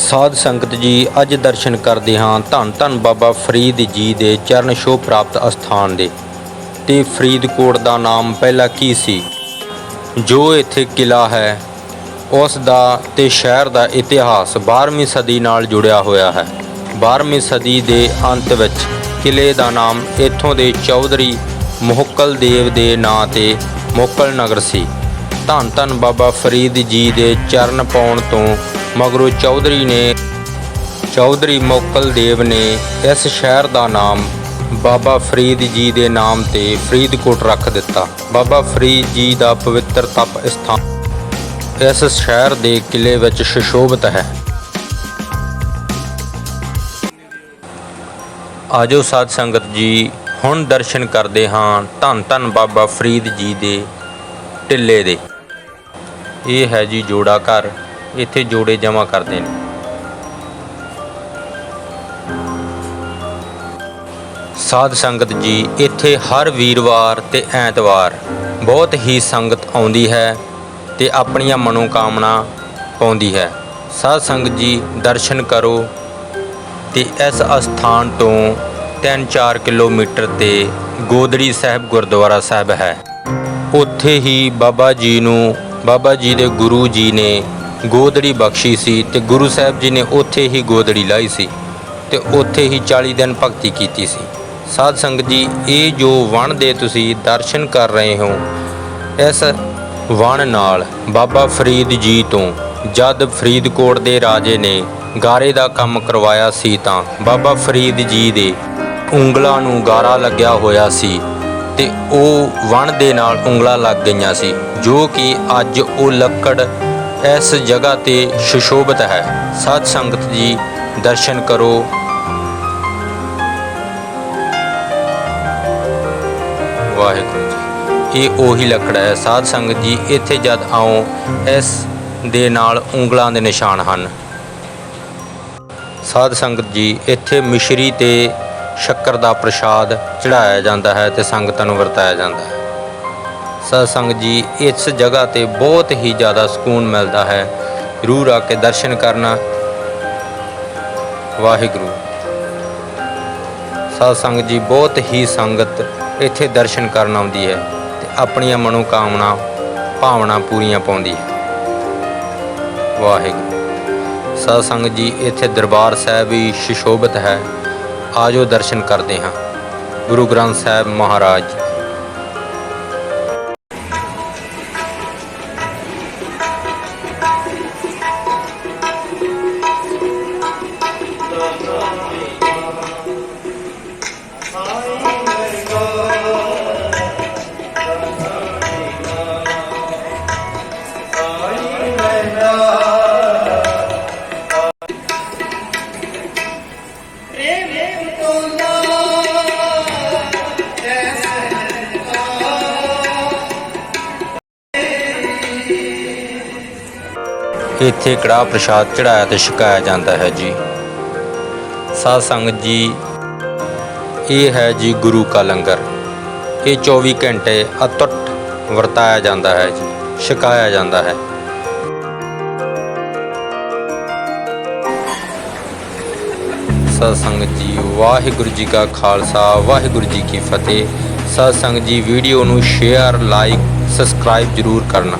ਸਾਧ ਸੰਗਤ ਜੀ, ਅੱਜ ਦਰਸ਼ਨ ਕਰਦੇ ਹਾਂ ਧੰਨ ਧੰਨ ਬਾਬਾ ਫਰੀਦ ਜੀ ਦੇ ਚਰਨ ਛੋਹ ਪ੍ਰਾਪਤ ਅਸਥਾਨ ਦੇ। ਤੇ ਫਰੀਦਕੋਟ ਦਾ ਨਾਮ ਪਹਿਲਾਂ ਕੀ ਸੀ? ਜੋ ਇੱਥੇ ਕਿਲਾ ਹੈ, ਉਸ ਦਾ ਤੇ ਸ਼ਹਿਰ ਦਾ ਇਤਿਹਾਸ 12ਵੀਂ ਸਦੀ ਨਾਲ ਜੁੜਿਆ ਹੋਇਆ ਹੈ। 12ਵੀਂ ਸਦੀ ਦੇ ਅੰਤ ਵਿੱਚ ਕਿਲੇ ਦਾ ਨਾਮ ਇੱਥੋਂ ਦੇ ਚੌਧਰੀ ਮੁਹੱਕਲ ਦੇਵ ਦੇ ਨਾਂ ਤੇ ਮੁਹੱਕਲ ਨਗਰ ਸੀ। ਧੰਨ ਧੰਨ ਬਾਬਾ ਫਰੀਦ ਜੀ ਦੇ ਚਰਨ ਪਾਉਣ ਤੋਂ ਮਗਰੋਂ ਚੌਧਰੀ ਨੇ, ਚੌਧਰੀ ਮੁਹੱਕਲ ਦੇਵ ਨੇ ਇਸ ਸ਼ਹਿਰ ਦਾ ਨਾਮ ਬਾਬਾ ਫਰੀਦ ਜੀ ਦੇ ਨਾਮ ਤੇ ਫਰੀਦਕੋਟ ਰੱਖ ਦਿੱਤਾ। ਬਾਬਾ ਫਰੀਦ ਜੀ ਦਾ ਪਵਿੱਤਰ ਤਪ ਸਥਾਨ ਇਸ ਸ਼ਹਿਰ ਦੇ ਕਿਲੇ ਵਿੱਚ ਸੁਸ਼ੋਭਿਤ ਹੈ। ਆਜੋ ਸਾਧ ਸੰਗਤ ਜੀ, ਹੁਣ ਦਰਸ਼ਨ ਕਰਦੇ ਹਾਂ ਧੰਨ ਧੰਨ ਬਾਬਾ ਫਰੀਦ ਜੀ ਦੇ ਟਿੱਲੇ ਦੇ। ਇਹ ਹੈ ਜੀ ਜੋੜਾ ਘਰ। ਇੱਥੇ ਜੋੜੇ ਜਮ੍ਹਾਂ ਕਰਦੇ ਨੇ। ਸਾਧ ਸੰਗਤ ਜੀ, ਇੱਥੇ ਹਰ ਵੀਰਵਾਰ ਤੇ ਐਤਵਾਰ ਬਹੁਤ ਹੀ ਸੰਗਤ ਆਉਂਦੀ ਹੈ ਤੇ ਆਪਣੀਆਂ ਮਨੋਕਾਮਨਾ ਪਾਉਂਦੀ ਹੈ। ਸਾਧ ਸੰਗਤ ਜੀ, ਦਰਸ਼ਨ ਕਰੋ ਤੇ ਇਸ ਅਸਥਾਨ ਤੋਂ 3-4 ਕਿਲੋਮੀਟਰ ਤੇ ਗੋਦੜੀ ਸਾਹਿਬ ਗੁਰਦੁਆਰਾ ਸਾਹਿਬ ਹੈ। ਉੱਥੇ ਹੀ ਬਾਬਾ ਜੀ ਨੂੰ, ਬਾਬਾ ਜੀ ਦੇ ਗੁਰੂ ਜੀ ਨੇ ਗੋਦੜੀ ਬਖਸ਼ੀ ਸੀ ਤੇ ਗੁਰੂ ਸਾਹਿਬ ਜੀ ਨੇ ਉੱਥੇ ਹੀ ਗੋਦੜੀ ਲਾਈ ਸੀ ਤੇ ਉੱਥੇ ਹੀ 40 ਦਿਨ ਭਗਤੀ ਕੀਤੀ ਸੀ। ਸਾਧ ਸੰਗਤ ਜੀ, ਇਹ ਜੋ ਵਣ ਦੇ ਤੁਸੀਂ ਦਰਸ਼ਨ ਕਰ ਰਹੇ ਹੋ, ਇਸ ਵਣ ਨਾਲ ਬਾਬਾ ਫਰੀਦ ਜੀ ਤੋਂ ਜਦ ਫਰੀਦਕੋਟ ਦੇ ਰਾਜੇ ਨੇ ਗਾਰੇ ਦਾ ਕੰਮ ਕਰਵਾਇਆ ਸੀ ਤਾਂ ਬਾਬਾ ਫਰੀਦ ਜੀ ਦੇ ਉਂਗਲਾਂ ਨੂੰ ਗਾਰਾ ਲੱਗਿਆ ਹੋਇਆ ਸੀ ਤੇ ਉਹ ਵਣ ਦੇ ਨਾਲ ਉਂਗਲਾਂ ਲੱਗ ਗਈਆਂ ਸੀ, ਜੋ ਕਿ ਅੱਜ ਉਹ ਲੱਕੜ ਇਸ ਜਗ੍ਹਾ ਤੇ ਸੁਸ਼ੋਭਿਤ ਹੈ। ਸਾਧ ਸੰਗਤ ਜੀ ਦਰਸ਼ਨ ਕਰੋ। ਵਾਹਿਗੁਰੂ ਜੀ, ਇਹ ਉਹੀ ਲੱਕੜ ਹੈ। ਸਾਧ ਸੰਗਤ ਜੀ, ਇੱਥੇ ਜਦ ਆਓ, ਇਸ ਦੇ ਨਾਲ ਉਂਗਲਾਂ ਦੇ ਨਿਸ਼ਾਨ ਹਨ। ਸਾਧ ਸੰਗਤ ਜੀ, ਇੱਥੇ ਮਿਸ਼ਰੀ ਤੇ ਸ਼ੱਕਰ ਦਾ ਪ੍ਰਸ਼ਾਦ ਚੜਾਇਆ ਜਾਂਦਾ ਹੈ ਤੇ ਸੰਗਤਾਂ ਨੂੰ ਵਰਤਾਇਆ ਜਾਂਦਾ ਹੈ। ਸਤਸੰਗ ਜੀ, ਇਸ ਜਗ੍ਹਾ ਤੇ ਬਹੁਤ ਹੀ ਜ਼ਿਆਦਾ ਸਕੂਨ ਮਿਲਦਾ ਹੈ। ਜ਼ਰੂਰ ਆ ਕੇ ਦਰਸ਼ਨ ਕਰਨਾ। ਵਾਹਿਗੁਰੂ। ਸਤਸੰਗ ਜੀ, ਬਹੁਤ ਹੀ ਸੰਗਤ ਇੱਥੇ ਦਰਸ਼ਨ ਕਰਨ ਆਉਂਦੀ ਹੈ ਤੇ ਆਪਣੀਆਂ ਮਨੋਕਾਮਨਾ, ਭਾਵਨਾ ਪੂਰੀਆਂ ਪਾਉਂਦੀ ਹੈ। ਵਾਹਿਗੁਰੂ। ਸਤਸੰਗ ਜੀ, ਇੱਥੇ ਦਰਬਾਰ ਸਾਹਿਬ ਵੀ ਸੁਸ਼ੋਭਿਤ ਹੈ। ਆਜੋ ਦਰਸ਼ਨ ਕਰਦੇ ਹਾਂ। ਗੁਰੂ ਗ੍ਰੰਥ ਸਾਹਿਬ ਮਹਾਰਾਜ। ਇੱਥੇ ਕੜਾਹ ਪ੍ਰਸ਼ਾਦ ਚੜਾਇਆ ਤੇ ਛਕਾਇਆ ਜਾਂਦਾ ਹੈ ਜੀ। ਸਾਧ ਸੰਗਤ ਜੀ, ਇਹ ਹੈ ਜੀ ਗੁਰੂ ਕਾ ਲੰਗਰ। ਇਹ 24 ਘੰਟੇ ਅਤੁੱਟ ਵਰਤਾਇਆ ਜਾਂਦਾ ਹੈ ਜੀ, ਛਕਾਇਆ ਜਾਂਦਾ ਹੈ। ਸਾਧ ਸੰਗਤ ਜੀ, ਵਾਹਿਗੁਰੂ ਜੀ ਕਾ ਖਾਲਸਾ, ਵਾਹਿਗੁਰੂ ਜੀ ਕੀ ਫਤਿਹ। ਸਾਧ ਸੰਗਤ ਜੀ, ਵੀਡੀਓ ਨੂੰ ਸ਼ੇਅਰ, ਲਾਈਕ, ਸਬਸਕ੍ਰਾਈਬ ਜ਼ਰੂਰ ਕਰਨਾ।